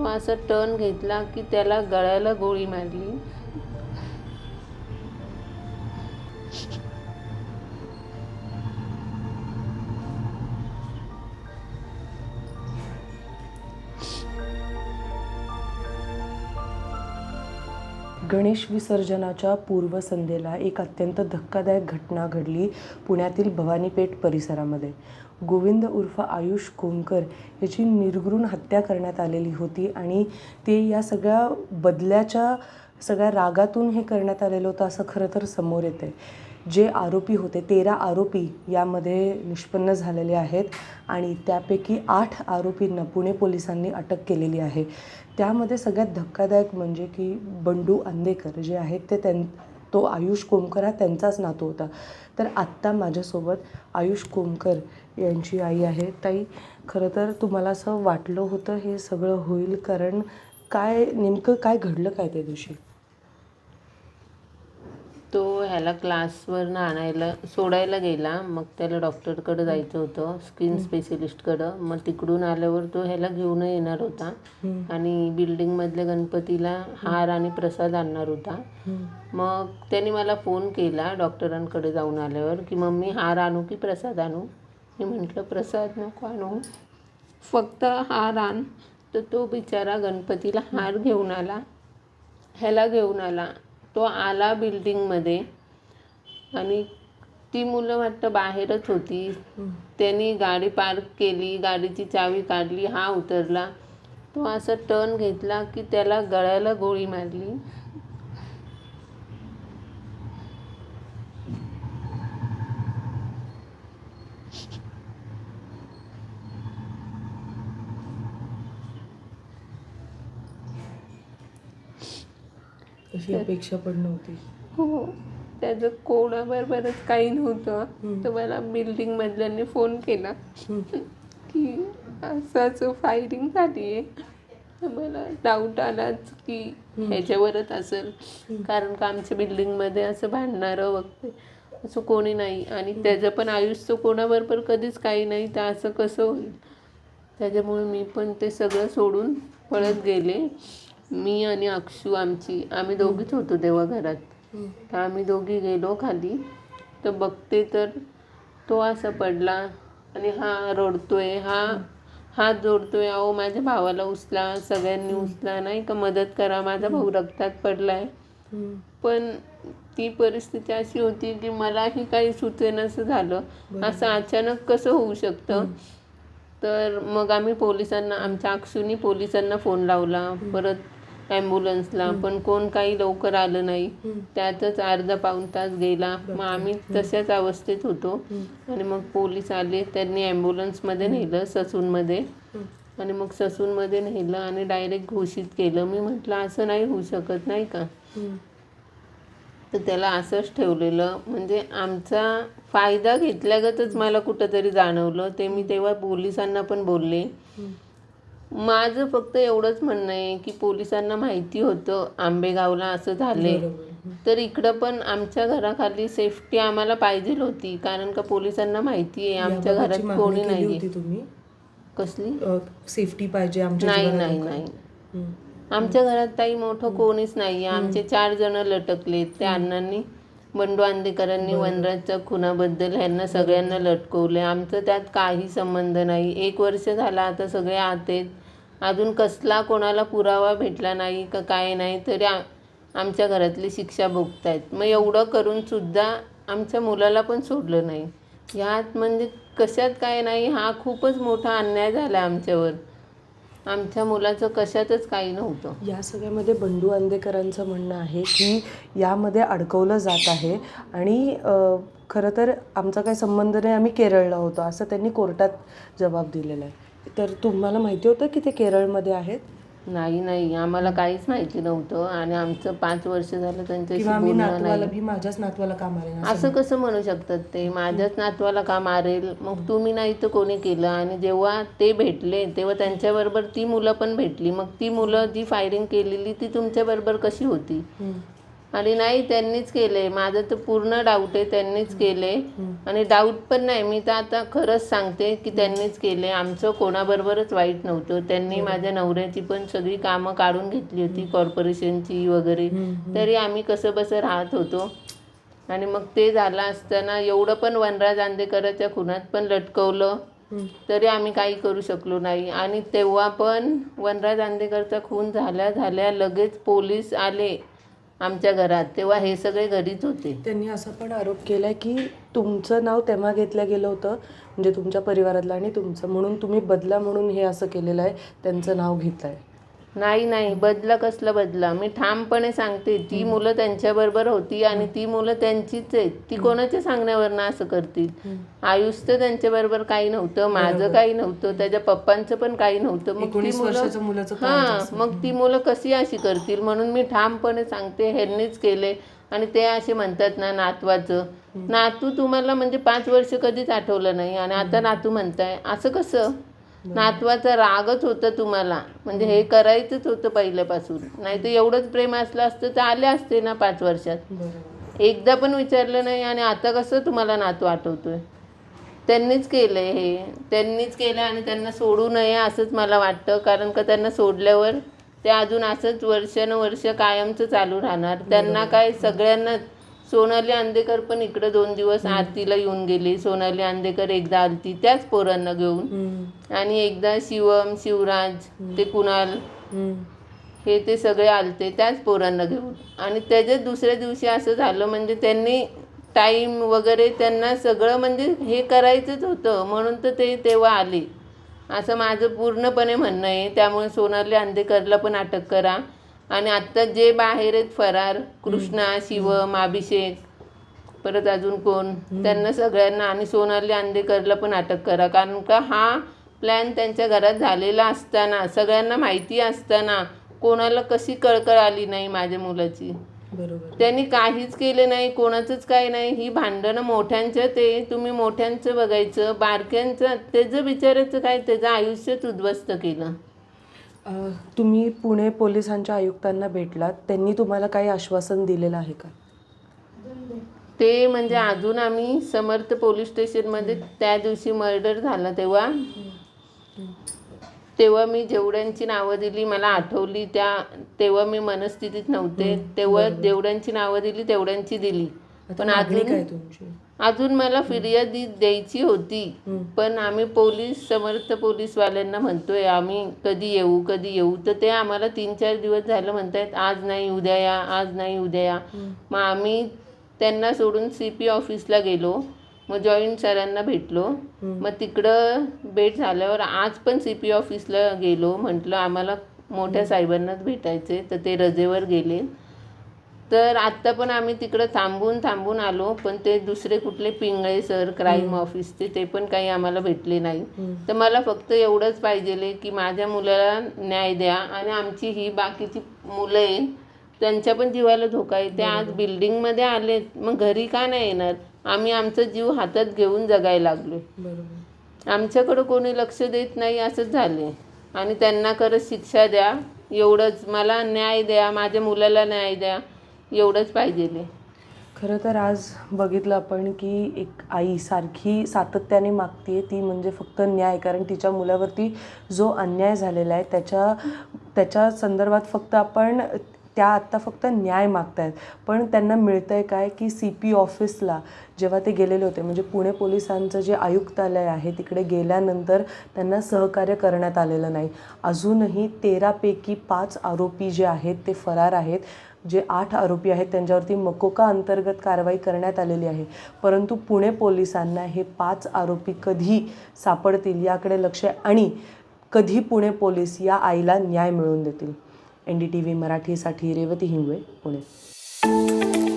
तो असा टर्न घेतला की त्याला गळ्याला गोळी मारली. गणेश विसर्जनाच्या पूर्वसंध्येला एक अत्यंत धक्कादायक घटना घडली पुण्यातील भवानीपेठ परिसरामध्ये. गोविंद उर्फ आयुष कोमकर याची निर्घृण हत्या करण्यात आलेली होती आणि ते या सगळ्या बदल्याच्या सगळ्या रागातून हे करण्यात आलेलं होतं असं खरं तर समोर येतं आहे जे आरोपी होते तेरा आरोपी यामध्ये निष्पन्न झालेले आहेत आणि त्यापैकी आठ आरोपींना पुणे पोलिसांनी अटक केलेली आहे. त्यामध्ये सगळ्यात धक्कादायक म्हणजे की बंडू आंदेकर जे आहेत ते त्यां तो आयुष कोमकर हा त्यांचाच नातू होता. तर आत्ता माझ्यासोबत आयुष कोमकर यांची आई आहे. ताई खरं तर तुम्हाला असं वाटलं होतं हे सगळं होईल कारण काय नेमकं काय घडलं काय त्या दिवशी? तो ह्याला क्लासवरनं आणायला सोडायला गेला. मग त्याला डॉक्टरकडे जायचं होतं स्किन स्पेशलिस्टकडं. मग तिकडून आल्यावर तो ह्याला घेऊन येणार होता. आणि बिल्डिंगमधल्या गणपतीला हार आणि प्रसाद आणणार होता. मग त्याने मला फोन केला डॉक्टरांकडे जाऊन आल्यावर की मम्मी हार आणू की प्रसाद आणू? मी म्हटलं प्रसाद नको आणू. फक्त हार आण. तर तो बिचारा गणपतीला हार घेऊन आला. ह्याला घेऊन आला. तो आला बिल्डिंगमध्ये आणि ती मुलं वाटतं बाहेरच होती. त्यांनी गाडी पार्क केली गाडीची चावी काढली हा उतरला. तो असा टर्न घेतला की त्याला गळ्याला गोळी मारली. अशी अपेक्षा पण नव्हती. हो त्याचं कोणाबरोबरच काही नव्हतं. तर मला बिल्डिंगमधल्यांनी फोन केला. की असं असं फायरिंग झाली आहे मला डाऊट आलाच की ह्याच्यावरच असेल. कारण का आमच्या बिल्डिंगमध्ये असं भांडणारं वगैरे असं कोणी नाही. आणि त्याचं पण आयुष्य कोणाबरोबर कधीच काही नाही तर असं कसं होईल? त्याच्यामुळे मी पण ते सगळं सोडून पळत गेले. मी आणि अक्षू आमची आम्ही दोघीच होतो तेव्हा घरात. तर आम्ही दोघी गेलो खाली. तर बघते तर तो असा पडला आणि हा रडतोय हा हात जोडतोय. अहो माझ्या भावाला उचला सगळ्यांनी उचला. नाही का मदत करा माझा भाऊ रक्तात पडलाय. पण ती परिस्थिती अशी होती की मलाही काही सुचेनासं झालं. असं अचानक कसं होऊ शकतं? तर मग आम्ही पोलिसांना आमच्या अक्षुनी पोलिसांना फोन लावला. परत ॲम्ब्युलन्सला पण कोण काही लवकर आलं नाही. त्यातच अर्धा पाऊण तास गेला. मग आम्ही तशाच अवस्थेत होतो. आणि मग पोलीस आले. त्यांनी ॲम्ब्युलन्समध्ये नेलं ससूनमध्ये. आणि मग ससूनमध्ये नेलं आणि डायरेक्ट घोषित केलं. मी म्हटलं असं नाही होऊ शकत नाही का? तर त्याला असंच ठेवलेलं. म्हणजे आमचा फायदा घेतल्यागतच मला कुठंतरी जाणवलं. ते मी तेव्हा पोलिसांना पण बोलले. माझं फक्त एवढंच म्हणणं आहे की पोलिसांना माहिती होतं आंबेगावला असं झाले तर इकडं पण आमच्या घराखाली सेफ्टी आम्हाला पाहिजे होती कारण का पोलिसांना माहिती आहे आमच्या घरात कोणी नाही तुम्ही? कसली? सेफ्टी पाहिजे आमच्या नाही नाही. नाही. आमच्या घरात ताई मोठं कोणीच नाही आमचे चार जण लटकले त्या अण्णांनी बंडू आंदेकरांनी वनराजच्या खुनाबद्दल ह्यांना सगळ्यांना लटकवले आमचं त्यात काही संबंध नाही. एक वर्ष झाला आता सगळे आत आहेत. अजून कसला कोणाला पुरावा भेटला नाही का काय नाही तरी आ आमच्या घरातली शिक्षा भोगतायत. मग एवढं करूनसुद्धा आमच्या मुलाला पण सोडलं नाही. ह्यात म्हणजे कशात काय नाही हा खूपच मोठा अन्याय झाला आमच्यावर. आमच्या मुलाचं कशातच काही नव्हतं. या सगळ्यामध्ये बंडू आंदेकरांचं म्हणणं आहे की यामध्ये अडकवलं जात आहे आणि खरं तर आमचा काही संबंध नाही आम्ही केरळला होतो असं त्यांनी कोर्टात जबाब दिलेला आहे. तर तुम्हाला माहिती होतं की ते केरळमध्ये आहेत? नाही नाही. आम्हाला काहीच माहिती नव्हतं आणि आमचं पाच वर्ष झालं त्यांच्याशी माझ्याच नातवाला का मारेन असं कसं म्हणू शकतात ते? माझ्याच नातवाला का मारेल मग तुम्ही नाही तर कोणी केलं? आणि जेव्हा ते भेटले तेव्हा त्यांच्याबरोबर ती मुलं पण भेटली. मग ती मुलं जी फायरिंग केलेली ती तुमच्याबरोबर कशी होती. आणि नाही त्यांनीच केले. माझं तर पूर्ण डाऊट आहे त्यांनीच केले. आणि डाऊट पण नाही. मी तर आता खरंच सांगते की त्यांनीच केले. आमचं कोणाबरोबरच वाईट नव्हतं. त्यांनी माझ्या नवऱ्याची पण सगळी कामं काढून घेतली होती कॉर्पोरेशनची वगैरे. तरी आम्ही कसं बसं राहत होतो. आणि मग ते झालं असताना एवढं पण वनराज आंदेकराच्या खुनात पण लटकवलं. तरी आम्ही काही करू शकलो नाही. आणि तेव्हा पण वनराज आंदेकरचा खून झाल्या झाल्या लगेच पोलीस आले. आमच्या घरात. तेव्हा हे सगळे घरीच होते. त्यांनी असा पण आरोप केलाय की तुमचं नाव तेव्हा घेतलं गेलं होतं म्हणजे तुमच्या परिवारातलं आणि तुमचं म्हणून तुम्ही बदला म्हणून हे असं केलेलं आहे त्यांचं नाव घेत आहे नाही नाही बदला कसला बदला? मी ठामपणे सांगते ती मुलं त्यांच्याबरोबर होती आणि ती मुलं त्यांचीच आहेत. ती कोणाच्या सांगण्यावरनं असं करतील? आयुष तर त्यांच्याबरोबर काही नव्हतं माझं काही नव्हतं त्याच्या पप्पांचं पण काही नव्हतं. मग ती मुलं हा मग ती मुलं कशी अशी करतील? म्हणून मी ठामपणे सांगते ह्यांनीच केले आणि ते असे म्हणतात ना नातवाचं. नातू तुम्हाला म्हणजे पाच वर्ष कधीच आठवलं नाही आणि आता नातू म्हणताय. असं कसं? नातवाचा रागच होता तुम्हाला. म्हणजे हे करायचंच होतं पहिल्यापासून. नाही तर एवढंच प्रेम असलं असतं तर आले असते ना पाच वर्षात. एकदा पण विचारलं नाही आणि आता कसं तुम्हाला नातू आठवतोय? त्यांनीच केलं हे. त्यांनीच केलं आणि त्यांना सोडू नये असंच मला वाटतं. कारण का त्यांना सोडल्यावर ते अजून असंच वर्षानुवर्ष कायमचं चालू राहणार. त्यांना काय सगळ्यांना सोनाली आंदेकर पण इकडं दोन दिवस आरतीला येऊन गेली. सोनाली आंदेकर एकदा आलती त्याच पोरांना घेऊन. आणि एकदा शिवम शिवराज ते कुणाल हे ते सगळे आलते त्याच पोरांना घेऊन. आणि त्याच्याच दुसऱ्या दिवशी असं झालं म्हणजे त्यांनी टाईम वगैरे त्यांना सगळं म्हणजे हे करायचंच होतं. म्हणून तर ते तेव्हा आले. असं माझं पूर्णपणे म्हणणं आहे. त्यामुळे सोनाली आंदेकरला पण अटक करा. आणि आत्ता जे बाहेर आहेत फरार कृष्णा शिवम अभिषेक परत अजून कोण त्यांना सगळ्यांना आणि सोनाली आंदेकरला पण अटक करा. कारण का हा प्लॅन त्यांच्या घरात झालेला असताना सगळ्यांना माहिती असताना कोणाला कशी कळकळ आली नाही माझ्या मुलाची? बरोबर. त्यांनी काहीच केलं नाही कोणाचंच काही नाही. ही भांडणं मोठ्यांचं ते तुम्ही मोठ्यांचं बघायचं बारक्यांचं त्याचं विचारायचं काय त्याचं आयुष्यच उद्ध्वस्त केलं. तुम्ही पुणे पोलिसांच्या आयुक्तांना भेटलात. त्यांनी तुम्हाला काही आश्वासन दिलेलं आहे का? ते म्हणजे अजून आम्ही समर्थ पोलीस स्टेशनमध्ये त्या दिवशी मर्डर झाला तेव्हा. तेव्हा मी जेवढ्यांची नावं दिली मला आठवली त्या तेव्हा मी मनस्थितीत नव्हते. तेव्हा जेवढ्यांची नावं दिली तेवढ्यांची दिली. पण अजून काय तुमची? अजून मला फिर्यादी द्यायची होती. पण आम्ही पोलीस समर्थ पोलीसवाल्यांना म्हणतोय आम्ही कधी येऊ कधी येऊ? तर ते आम्हाला तीन चार दिवस झालं म्हणतायत आज नाही उद्या या आज नाही उद्या या. मग आम्ही त्यांना सोडून सी पी ऑफिसला गेलो. मग जॉईंट सरांना भेटलो. मग तिकडं भेट झाल्यावर आज पण सी पी ऑफिसला गेलो. म्हटलं आम्हाला मोठ्या साहेबांनाच भेटायचे तर ते रजेवर गेले. तर आत्ता पण आम्ही तिकडं थांबून थांबून आलो पण ते दुसरे कुठले पिंगळे सर क्राईम ऑफिसचे ते पण काही आम्हाला भेटले नाही. तर मला फक्त एवढंच पाहिजे की माझ्या मुलाला न्याय द्या आणि आमची ही बाकीची मुलं आहेत त्यांच्या पण जीवाला धोका आहे. ते आज बिल्डिंगमध्ये आलेत मग घरी का नाही येणार? आम्ही आमचा जीव हातात घेऊन जगायला लागलो आमच्याकडं कोणी लक्ष देत नाही असंच झाले आणि त्यांना खरंच शिक्षा द्या एवढंच. मला न्याय द्या माझ्या मुलाला न्याय द्या. एवढंच पाहिजे खरं तर आज बघितलं आपण की एक आई सारखी सातत्याने मागते ती म्हणजे फक्त न्याय. कारण तिच्या मुलावरती जो अन्याय झालेला आहे त्याच्या त्याच्या संदर्भात फक्त आपण त्या आत्ता फक्त न्याय मागतायत. पण त्यांना मिळतं आहे काय की सी पी ऑफिसला जेव्हा ते गेलेले होते म्हणजे पुणे पोलिसांचं जे आयुक्तालय आहे तिकडे गेल्यानंतर त्यांना सहकार्य करण्यात आलेलं नाही. अजूनही तेरापैकी पाच आरोपी जे आहेत ते फरार आहेत. जे आठ आरोपी आहेत त्यांच्यावरती मकोका अंतर्गत कारवाई करण्यात आलेली आहे. परंतु पुणे पोलिसांना हे पाच आरोपी कधी सापडतील याकडे लक्ष आहे आणि कधी पुणे पोलीस या आईला न्याय मिळवून देतील. एन डी टी व्ही मराठीसाठी रेवती हिंगवे पुणे.